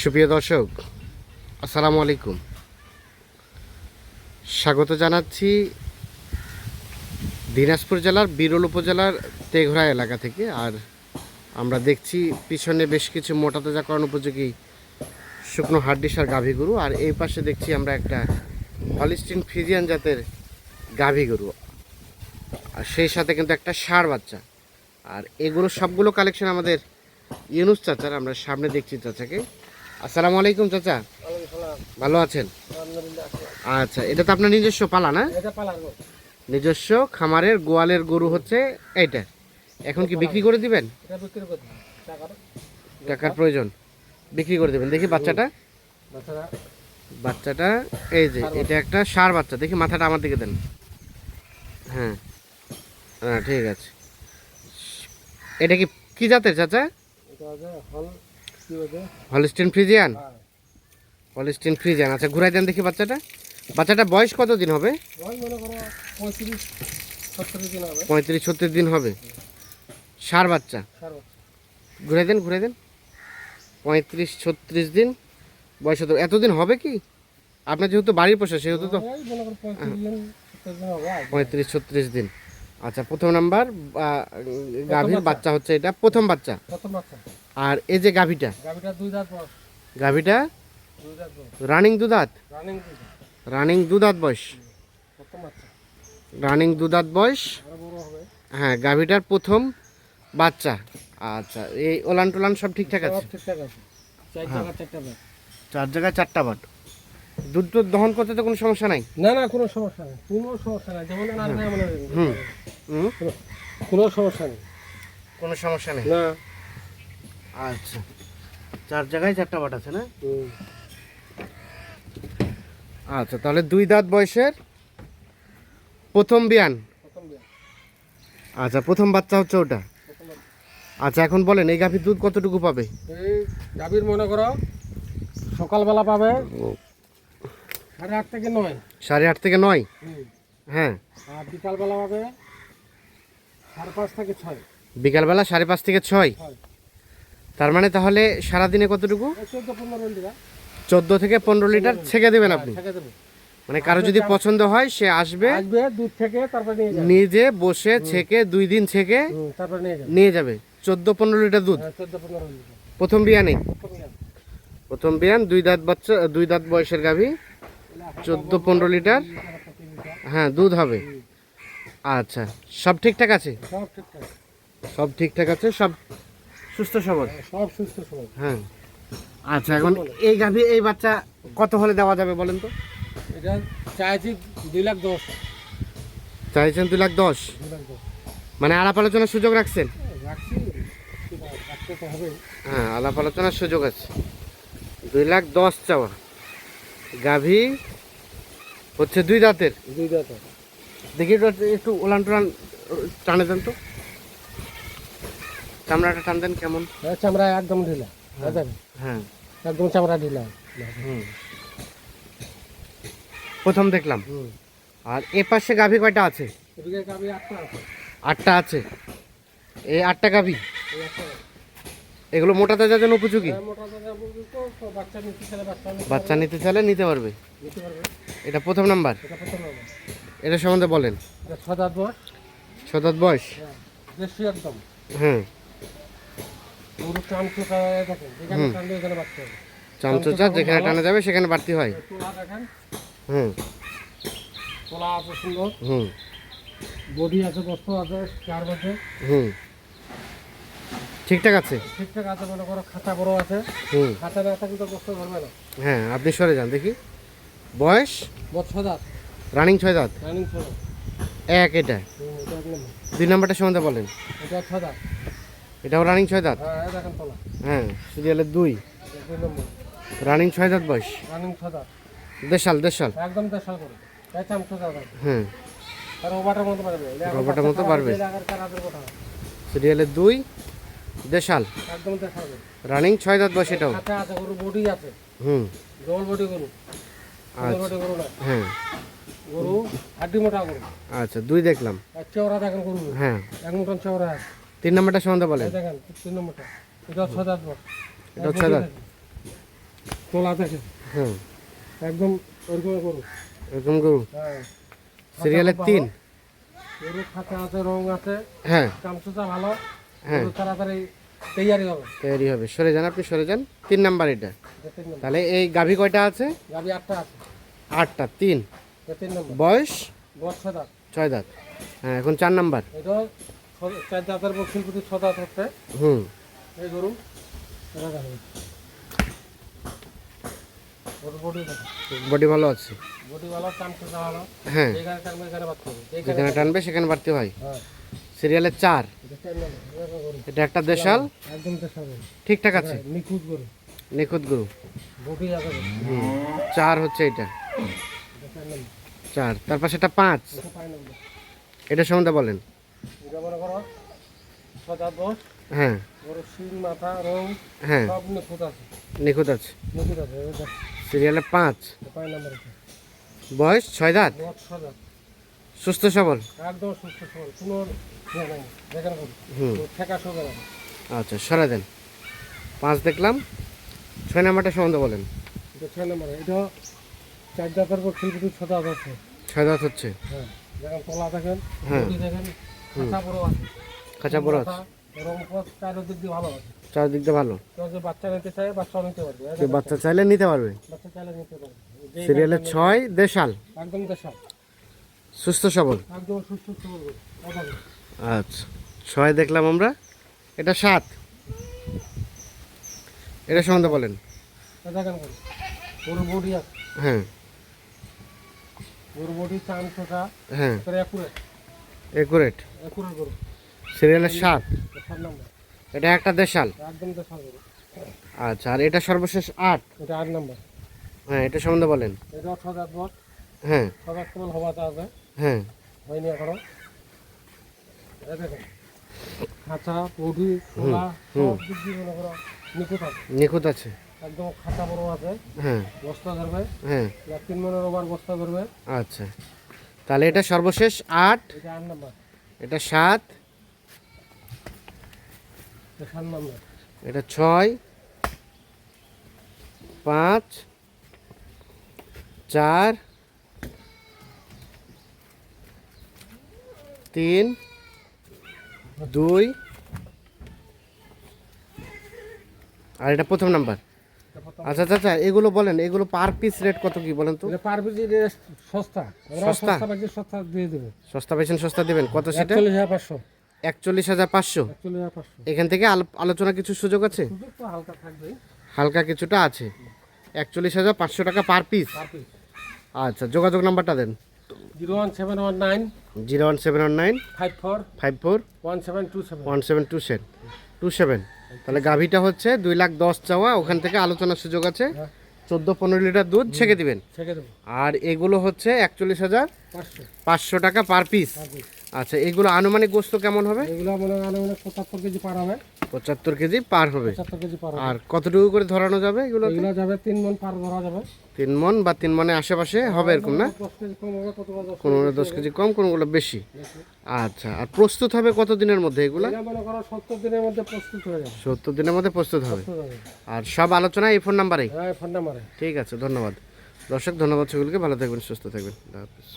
সুপ্রিয় দর্শক, আসসালামু আলাইকুম। স্বাগত জানাচ্ছি দিনাজপুর জেলার, বিরল উপজেলার তেঘরা এলাকা থেকে। আর আমরা দেখছি পিছনে বেশ কিছু মোটা তাজাকরণ উপযোগী শুকনো হাড্ডিসার গাভী গরু। আর এই পাশে দেখছি আমরা একটা হলিস্টিন ফিজিয়ান জাতের গাভী গরু। আর সেই সাথে কিন্তু একটা ষাঁড় বাচ্চা। আর এগুলো সবগুলো কালেকশন আমাদের ইউনুস চাচার, আমরা সামনে দেখছি চাচাকে। আসসালামু আলাইকুম চাচা। ভালো আছেন? আচ্ছা এটা তো আপনার নিজস্ব পালা না। নিজস্ব খামারের গোয়ালের গরু হচ্ছে এইটা। এখন কি বিক্রি করে দিবেন? টাকার। প্রয়োজন। বিক্রি করে দেবেন। দেখি বাচ্চাটা। বাচ্চাটা। এই যে এটা একটা সার বাচ্চা। দেখি মাথাটা আমার দিকে দেন। হ্যাঁ। হ্যাঁ ঠিক আছে। এটা কি কি জাতের চাচা? Holstein Friesian? Holstein Friesian. আচ্ছা ঘুরাই দেন দেখি বাচ্চাটা। বাচ্চাটা বয়স কত দিন হবে? পঁয়ত্রিশ ছত্রিশ দিন হবে। সার বাচ্চা? সার ঘুরে দেন ঘুরে দেন। পঁয়ত্রিশ ছত্রিশ দিন বয়স হতো এতদিন হবে কি? আপনার যেহেতু বাড়ির পোষা সেহেতু তো পঁয়ত্রিশ ছত্রিশ দিন আচ্ছা প্রথম নাম্বার গাভীর বাচ্চা। বাচ্চা হচ্ছে এটা। প্রথম বাচ্চা? প্রথম বাচ্চা। আর এই যে গাভীটা গাভিটা রানিং দুধাত রানিং দুধাত বয়স রানিং দুধাত বয়স হ্যাঁ গাভীটার প্রথম বাচ্চা আচ্ছা এই ওলান টোলান সব ঠিকঠাক আছে ঠিকঠাক চার হ্যাঁ। জায়গায় চারটা বাট দুধ টুধ দহন করতে তো কোনো সমস্যা নাই না না কোনো সমস্যা নেই কোনো সমস্যা নেই যেমন হুম কোনো সমস্যা নেই কোনো সমস্যা নেই না আচ্ছা। চার জায়গায় চারটা বাট আছে না? আচ্ছা তাহলে দুই দাঁত বয়সের প্রথম বিয়ান। আচ্ছা প্রথম বাচ্চা হচ্ছে ওটা। আচ্ছা এখন বলেন এই গাভীর দুধ কতটুকু পাবে? এই গাভীর মনে করো সকালবেলা পাবে সাড়ে আট থেকে নয়। সাড়ে আট থেকে নয়? হ্যাঁ। আর বিকালবেলা পাবে সাড়ে পাঁচ থেকে ছয়। বিকালবেলা সাড়ে পাঁচ থেকে ছয়? ছয়। তার মানে তাহলে সারাদিনে কতটুকু? চোদ্দ থেকে পনেরো লিটার ছেঁকে দেবেন আপনি? মানে কারও যদি পছন্দ হয় সে আসবে আসবে দুধ থেকে তারপরে নিয়ে যাবে। নিজে বসে ছেঁকে দুই দিন ছেঁকে তারপরে নিয়ে যাবে। নিয়ে যাবে। চোদ্দ পনেরো লিটার দুধ? হ্যাঁ প্রথম বিয়ানেই প্রথম। বিয়ান দুই দাঁত বাচ্চা দুই দাঁত বয়সের গাভী। চোদ্দ পনেরো লিটার। হ্যাঁ দুধ হবে। আচ্ছা সব ঠিকঠাক আছে? সব ঠিকঠাক আছে সব সুস্থ সবল? হ্যাঁ, সব সুস্থ সবল। হ্যাঁ। আচ্ছা এখন এই গাভী এই বাচ্চা কত হলে দেওয়া যাবে বলেন তো? এটা চাইছি দুই লাখ দশ। চাইছেন দুই লাখ দশ? মানে আলাপ আলোচনার সুযোগ রাখছেন? হবে। হ্যাঁ আলাপ আলোচনার সুযোগ আছে। দুই লাখ দশ চাওয়া। গাভী হচ্ছে দুই দাঁতের। দুই দাঁত দেখি একটু একটু ওলান টোলান টানে দেন তো। চামড়াটা টান দেন কেমন চামড়া একদম ঢিলা। হ্যাঁ। একদম চামড়া ঢিলা। হুম। প্রথম দেখলাম। আর এ পাশে গাভী কয়টা আছে? আটটা আছে। এই আটটা গাভী। এগুলো মোটা তাজার জন্য উপযোগী? হ্যাঁ, বাচ্চা নিতে চাইলে নিতে পারবে। এটা প্রথম নাম্বার? এটা সম্বন্ধে বলেন। এটা ছ দাঁত বয়স। শতাত বয়স? হ্যাঁ। চামচোচা যেখানে টানা যাবে সেখানে বাড়তি হয়। হুম। তোলা আছে সুন্দর। হুম। বডি আছে বস্ত্র আছে চার হুম। ঠিকঠাক আছে? ঠিকঠাক আছে মনে করো খাতা বড় আছে। হুম। খাতা না থাকলে তো বস্ত্র ধরবে না। হ্যাঁ আপনি সরে যান দেখি। বয়স? দাঁত। রানিং ছয় দাঁত? রানিং এক এটা। দুই নাম্বারটা সম্বন্ধে বলেন। এটা দাঁত। এটাও রানিং ছয় দাঁত? হ্যাঁ এই হ্যাঁ সিরিয়ালের দুই। নম্বর। রানিং ছয় দাঁত বয়স? রানিং ছ দাঁত। দেশাল দেশাল। একদম দেশাল করে। হ্যাঁ। মতো পারবে মতো পারবে। সিরিয়ালের দুই দেশাল। একদম দেশাল রানিং ছয় দাঁত বয়স এটাও? আছে গরু বডি আছে। হুম। জল বডি গরু। আচ্ছা। গরু না হ্যাঁ। গরু হাড্ডি মোটা গরু। আচ্ছা দুই দেখলাম। আর চেওড়া দেখেন গরু। হ্যাঁ। এক মুঠন চেওড়া আছে। তিন নাম্বারটা সম্বন্ধে বলেন। দেখেন তিন নম্বরটা। এটা ছ দাঁত বয়স এটা ছয় তোলা দেখে হ্যাঁ। একদম ওরকম করুন। এরকম গরু হ্যাঁ। তিন। গরু খাঁচা আছে রং আছে। হ্যাঁ। ভালো। হ্যাঁ। তাড়াতাড়ি তৈয়ারি হবে। তৈরি হবে। সরে যান আপনি সরে যান। তিন নাম্বার এটা। তাহলে এই গাভী কয়টা আছে? আটটা আছে। আটটা তিন। তিন নম্বর। বয়স? দাঁত। ছয় দাঁত। হ্যাঁ এখন চার নাম্বার। এটা চার দাঁতের পর শিল্পতি ছ দাঁত হচ্ছে। হুম। এই গরু বডি ভালো। আছে। বডি ভালো ভালো। হ্যাঁ। যেখানে টানবে এখানে বাড়তে হবে। যেখানে যেখানে টানবে সেখানে বাড়তে হয়। সিরিয়ালের চার। এটা একটা দেশাল? একদম ঠিকঠাক আছে। নিখুঁত গরু। নিখুঁত গরু। বডি আছে। গরু হুম। চার হচ্ছে এটা। চার নম্বর। চার। তার পাশে পাঁচ। এটা পাঁচ এটা সম্বন্ধে বলেন। মনে করো দাঁত হ্যাঁ। গরু শিং মাথা রং হ্যাঁ। সব নিখুঁত আছে। নিখুঁত আছে। নিখুঁত আছে সিরিয়ালে পাঁচ। পাঁচ নম্বর বয়স ছয় দাঁত? বট ছ দাঁত। সুস্থ সবল? একদম সুস্থ সবল কোনো ইয়ে দেখেন হুম। ঠেকা শুবে আচ্ছা সরে দেন। পাঁচ দেখলাম। ছয় নাম্বারটা সম্বন্ধে বলেন। এটা ছয় নম্বর এটা চার দাঁতের পর শিল্পতি ছ দাঁত আছে। ছয় দাঁত হচ্ছে। হ্যাঁ দেখেন তলা দেখেন হ্যাঁ। দেখেন। খাঁচা বড় আছে। কাঁচা বড় আছে। পথ দিয়ে ভালো আছে। চারদিক দিয়ে ভালো যে বাচ্চা নিতে পারবে। এই বাচ্চা চাইলে নিতে পারবে? বাচ্চা চাইলে নিতে পারবে। সিরিয়ালের ছয় দেশাল। একদম দেশা সুস্থ সবল। একদম সুস্থ সবল। আচ্ছা। ছয় দেখলাম আমরা। এটা সাত। এটা সম্বন্ধে বলেন। হ্যাঁ। হ্যাঁ। একুরেট? সিরিয়ালের সাত এটা এটা একটা দেশাল? আচ্ছা আর এটা সর্বশেষ আট? এটা আট নম্বর। হ্যাঁ এটা সম্বন্ধে বলেন। বট। হ্যাঁ। কেবল হওয়াতে আছে। হ্যাঁ। হয়নি এখনও। খাঁচা বডি খোলা সব দিক দিয়ে মনে করো নিখুঁত আছে। নিখুঁত আছে। একদম খাঁচা বড় আছে। হ্যাঁ। বস্তা ধরবে। হ্যাঁ। তিন মনের ওভার বস্তা ধরবে। আচ্ছা। তাহলে এটা সর্বশেষ আট এটা আট নম্বর। এটা সাত এটা সাত নম্বর। এটা ছয় পাঁচ চার তিন দুই আর এটা প্রথম নাম্বার। আচ্ছা আচ্ছা আচ্ছা এগুলো বলেন এগুলো পার পিস রেট কত কি বলেন তো? পার পিস সস্তা। সস্তা? সস্তা সস্তা দিয়ে দেবে। সস্তা পেয়েছেন সস্তা দেবেন। কত সেটা? একচল্লিশ হাজার পাঁচশো। একচল্লিশ হাজার পাঁচশো? এখান থেকে আলো- আলোচনা কিছু সুযোগ আছে? সুযোগ তো হালকা থাকবে হালকা কিছুটা আছে। একচল্লিশ হাজার পাঁচশো টাকা পার পিস পার পিস আচ্ছা যোগাযোগ নাম্বারটা দেন। Zero one seven one nine. Zero one seven one nine. Five four. Five four. One seven two seven. One seven two seven. Two seven. তাহলে গাভীটা হচ্ছে দুই লাখ দশ চাওয়া ওখান থেকে আলোচনার সুযোগ আছে। চোদ্দ পনেরো লিটার দুধ ছেঁকে দিবেন। আর এগুলো হচ্ছে একচল্লিশ হাজার পাঁচশো। টাকা পার পিস। আচ্ছা এগুলো আনুমানিক গোস্ত কেমন হবে? এগুলো মনে হয় মানে পঁচাত্তর কেজি পার হবে। পঁচাত্তর কেজি পার হবে। পঁচাত্তর কেজি পার আর কতটুকু করে ধরানো যাবে এগুলো এগুলো যাবে তিন মন পার ধরা যাবে। তিন মন বা তিন মনের আশেপাশে হবে এরকম না? বা দশ কোনোগুলো দশ কেজি কম কোনোগুলো বেশি। আচ্ছা আর প্রস্তুত হবে কত দিনের মধ্যে এগুলো? মনে সত্তর দিনের মধ্যে প্রস্তুত হয়ে যাবে। সত্তর দিনের মধ্যে প্রস্তুত হবে। আর সব আলোচনা এই ফোন নাম্বারেই? হ্যাঁ ফোন নাম্বারে। ঠিক আছে ধন্যবাদ। দর্শক ধন্যবাদ সেগুলোকে ভালো থাকবেন সুস্থ থাকবেন। আল্লাহ হাফিজ।